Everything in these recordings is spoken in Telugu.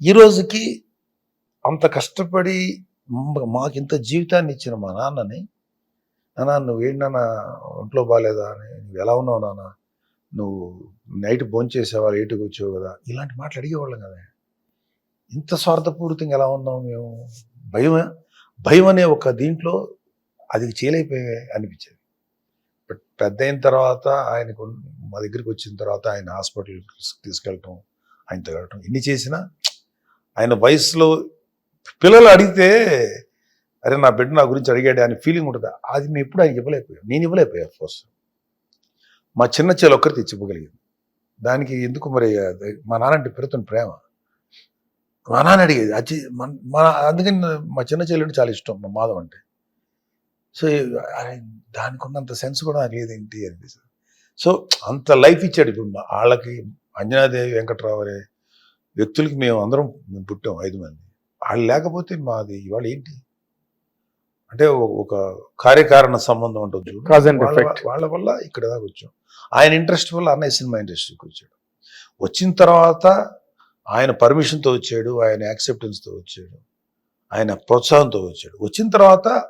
ఈ రోజుకి అంత కష్టపడి మాకింత మాకు ఇంత జీవితాన్ని ఇచ్చిన మా నాన్నని నాన్న నువ్వు ఏంటన్నా ఒంట్లో బాగాలేదా అని నువ్వు ఎలా ఉన్నావు నాన్న? నువ్వు నైట్ భోంచేసావా లేటుగా వచ్చావు కదా? ఇలాంటి మాటలు అడిగేవాళ్ళం కదా. ఇంత స్వార్థపూరితంగా ఎలా ఉన్నాం మేము? భయం భయం అనే ఒక దీంట్లో అది చేయలేకపోయే అనిపించేది. బట్ పెద్ద అయిన తర్వాత ఆయనకు మా దగ్గరికి వచ్చిన తర్వాత ఆయన హాస్పిటల్ తీసుకెళ్ళటం ఆయన తిరగటం ఎన్ని చేసినా ఆయన వయసులో పిల్లలు అడిగితే అరే నా బిడ్డ నా గురించి అడిగాడు అని ఫీలింగ్ ఉంటుంది? అది మేము ఎప్పుడు ఆయన ఇవ్వలేకపోయాం? నేను ఇవ్వలేకపోయా ఫోర్స్ మా చిన్న చెల్లి ఒక్కరి తెచ్చివ్వగలిగింది దానికి ఎందుకు మరి మా నాన్న అంటే పెరుగుతున్న ప్రేమ. మా నాన్న అడిగేది అది మన అందుకని మా చిన్న చెల్లి చాలా ఇష్టం మా మాధవ్ అంటే. సో దానికి ఉన్నంత సెన్స్ కూడా నాకు లేదేంటి? అనిపిస్తుంది సో అంత లైఫ్ ఇచ్చాడు ఇప్పుడు మా- వాళ్ళకి అంజనాదేవి వెంకట్రావు అనే వ్యక్తులకి మేము అందరం మేము పుట్టాం ఐదు మంది. వాళ్ళు లేకపోతే మాది ఇవాళ ఏంటి? అంటే ఒక- కార్యకారణ సంబంధం ఉంటుంది వాళ్ళ- వల్ల ఇక్కడ దాకా వచ్చాం. ఆయన ఇంట్రెస్ట్ వల్ల అన్నయ్య సినిమా ఇండస్ట్రీకి వచ్చాడు. వచ్చిన తర్వాత ఆయన పర్మిషన్తో వచ్చాడు ఆయన యాక్సెప్టెన్స్తో వచ్చాడు ఆయన ప్రోత్సాహంతో వచ్చాడు. వచ్చిన తర్వాత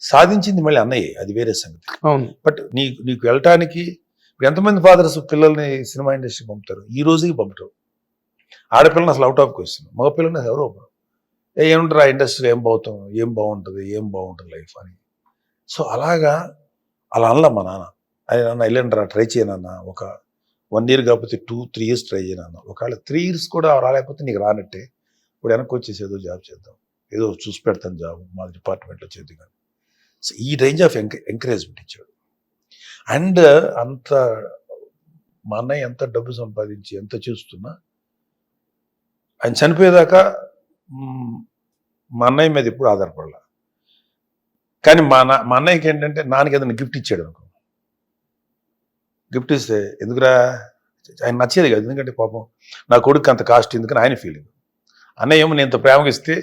సాధించింది మళ్ళీ అన్నయ్య అది వేరే సంగతి. అవును. బట్ నీ నీకు వెళ్ళటానికి ఎంతమంది ఫాదర్స్ పిల్లల్ని సినిమా ఇండస్ట్రీ పంపుతారు? ఈ రోజుకి పంపటం. ఆడపిల్లని అసలు అవుట్ ఆఫ్ క్వశ్చన్ మగపిల్లని అసలు ఎవరో ఏ ఏముంటారు ఆ ఇండస్ట్రీలో ఏం పోతాం ఏం బాగుంటుంది ఏం బాగుంటుంది లైఫ్ అని. సో అలాగా అలా అనలా మా నాన్న. అది నాన్న వెళ్ళండిరా ట్రై చేయనన్న ఒక వన్ ఇయర్ కాకపోతే టూ త్రీ ఇయర్స్ ట్రై చేయనన్న ఒకవేళ త్రీ ఇయర్స్ కూడా రాలేకపోతే నీకు రానట్టే. ఇప్పుడు వెనక్కి వచ్చేసి ఏదో జాబ్ చేద్దాం. ఏదో చూసి పెడతాను జాబ్ మా డిపార్ట్మెంట్లో చేద్దాం కానీ. సో ఈ రేంజ్ ఆఫ్ ఎంకరేజ్మెంట్ ఇచ్చాడు. అండ్ అంత మా అన్నయ్య ఎంత డబ్బు సంపాదించి ఎంత చూస్తున్నా ఆయన చనిపోయేదాకా మా అన్నయ్య మీద ఎప్పుడు ఆధారపడాల. కానీ మా నా మా అన్నయ్యకి ఏంటంటే నాన్నకి ఏదైనా గిఫ్ట్ ఇచ్చాడు అనుకో. గిఫ్ట్ ఇస్తే ఎందుకురా? ఆయన నచ్చేది కాదు ఎందుకంటే పాపం నా కొడుకు అంత కాస్ట్ ఎందుకని ఆయన ఫీలింగ్ అన్నయ్య ఏమో నేను ఇంత ప్రేమగా ఇస్తే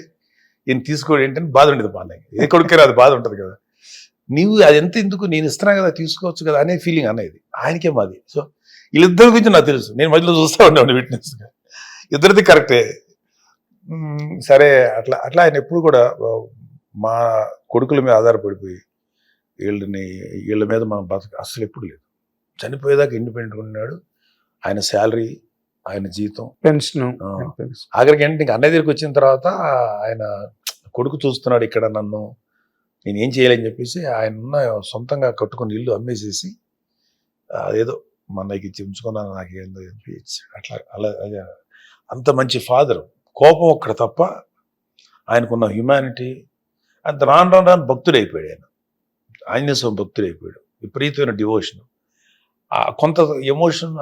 ఈయన తీసుకోడు ఏంటంటే బాధ ఉండేది మా అన్నయ్య ఏ కొడుకే రాదు బాధ ఉంటుంది కదా. నీవు అది ఎంత ఎందుకు నేను ఇస్తున్నా కదా తీసుకోవచ్చు కదా అనే ఫీలింగ్ అన్నది ఆయనకే మాది సో వీళ్ళిద్దరి గురించి నాకు తెలుసు. నేను మధ్యలో చూస్తూ ఉండేవాడిని విట్నెస్గా ఇద్దరిది కరెక్టే సరే అట్లా అట్లా ఆయన ఎప్పుడు కూడా మా కొడుకుల మీద ఆధారపడిపోయి వీళ్ళని వీళ్ళ మీద మనం బతక అసలు ఎప్పుడు లేదు చనిపోయేదాకా ఇండిపెండెంట్ ఉన్నాడు ఆయన శాలరీ ఆయన జీతం పెన్షన్. ఆఖరికి ఏంటి ఇంక అన్నయ్య దగ్గరికి వచ్చిన తర్వాత ఆయన కొడుకు చూస్తున్నాడు ఇక్కడ నన్ను నేను ఏం చేయాలని చెప్పేసి ఆయన ఉన్న సొంతంగా కట్టుకుని ఇల్లు అమ్మేసేసి ఆ, ఏదో మా అన్నయ్యకి ఇచ్చి ఉంచుకున్నాను నాకు ఏందో చెప్పి. అట్లా అలా అంత మంచి ఫాదర్. కోపం ఒక్కడ తప్ప ఆయనకున్న హ్యుమానిటీ అంత రాను రాను రాను భక్తుడు అయిపోయాడు ఆయన. ఆంజనేయ స్వామి భక్తుడు అయిపోయాడు విపరీతమైన డివోషన్ కొంత ఎమోషన్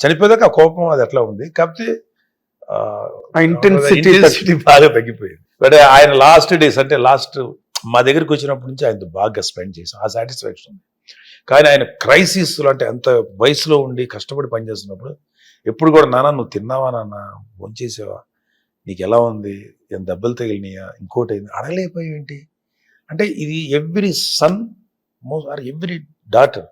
చనిపోయేదాకా ఆ కోపం అది ఎట్లా ఉంది. కాకపోతే intensity బాగా తగ్గిపోయింది. బట్ ఆయన లాస్ట్ డేస్ అంటే లాస్ట్ మా దగ్గరికి వచ్చినప్పటి నుంచి ఆయనతో బాగా స్పెండ్ చేసాం ఆ సాటిస్ఫాక్షన్ ఉంది కానీ ఆయన క్రైసిస్ అంటే అంత వయసులో ఉండి కష్టపడి పనిచేస్తున్నప్పుడు ఎప్పుడు కూడా నాన్న నువ్వు తిన్నావా నాన్న? భోంచేసావా? నీకు ఎలా ఉంది? ఏం దెబ్బలు తగిలినాయా? ఇంకోటి అయింది అడగలేకపోయావు ఏంటి అంటే ఇది every son most or every daughter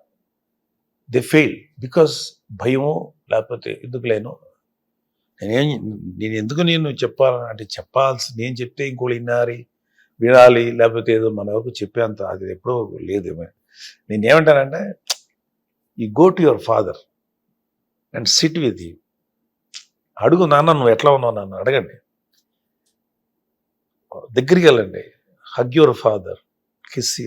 they fail because భయమో లేకపోతే ఎందుకు లేను. నేనేం నేను ఎందుకు నేను చెప్పాలని అంటే చెప్పాల్సి నేను చెప్తే ఇంకోటి వినాలి వినాలి లేకపోతే ఏదో మన వరకు చెప్పేంత అది ఎప్పుడో లేదేమో. నేను ఏమంటానంటే ఈ go to your father. And sit with you అడుగు నాన్న నువ్వు ఎట్లా ఉన్నావు నాన్న? అడగండి. దగ్గరికి వెళ్ళండి. హగ్ యువర్ ఫాదర్ కిస్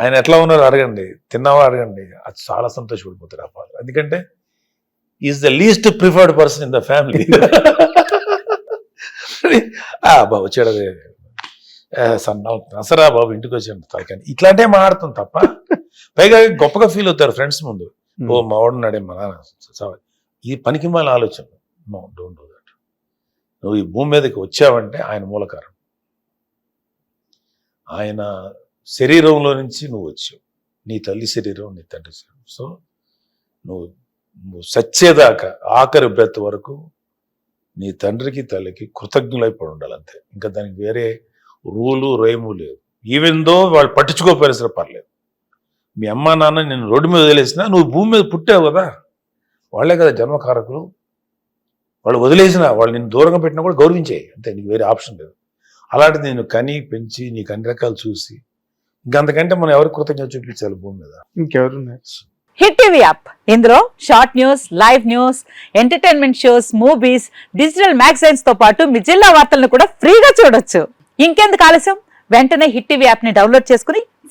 ఆయన ఎట్లా ఉన్నారో అడగండి. తిన్నావా అడగండి. అది చాలా సంతోషపడిపోతారు ఆ ఫాదర్ ఎందుకంటే is the least preferred person in the family బాబు వచ్చాడు. అదే. ఆ, సన్న బాబు ఇంటికి వచ్చాడు. తలకాని ఇట్లాంటివి మాట్లాడతాం తప్ప. పైగా గొప్పగా ఫీల్ అవుతారు ఫ్రెండ్స్ ముందు. Hmm. ఓ మా వాడు ఉన్నాడే మా నాన్న ఈ పనికి మాల ఆలోచన నో డోంట్ డూ దట్ నువ్వు ఈ భూమి మీదకి వచ్చావంటే ఆయన మూలకారం ఆయన శరీరంలో నుంచి నువ్వు వచ్చావు నీ తల్లి శరీరం నీ తండ్రి శరీరం సో నువ్వు నువ్వు సచ్చేదాకా ఆఖరి బ్రెత్ వరకు నీ తండ్రికి తల్లికి కృతజ్ఞులైపోయి ఉండాలి అంతే ఇంకా దానికి వేరే రూలు రేము లేవు ఈవెన్ దో వాళ్ళు పట్టించుకోకపోయినా సరే పర్లేదు మీ అమ్మ నాన్న నేను రోడ్డు మీద వదిలేసినా నువ్వు భూమి మీద పుట్టావు కదా. వాళ్ళే కదా జన్మకారకులు. వాళ్ళు వదిలేసిన వాళ్ళు నేను దూరంగా పెట్టినా కూడా గౌరవించేయి. అంతే నీకు వేరే ఆప్షన్ లేదు. అలాంటిది నేను కని పెంచి నీకు అన్ని రకాలు చూసి ఇంకంతకంటే మనం ఎవరికి కృతజ్ఞత చూపించాలి భూమి మీద? ఇంకెవరు హిట్ టీవీ యాప్. ఇందులో short news live news entertainment shows movies digital మ్యాగజైన్స్తో పాటు మీ జిల్లా వార్తలను కూడా ఫ్రీగా చూడొచ్చు. ఇంకెందుకు ఆలస్యం? వెంటనే హిట్ టీవీ యాప్ని డౌన్లోడ్ చేసుకుని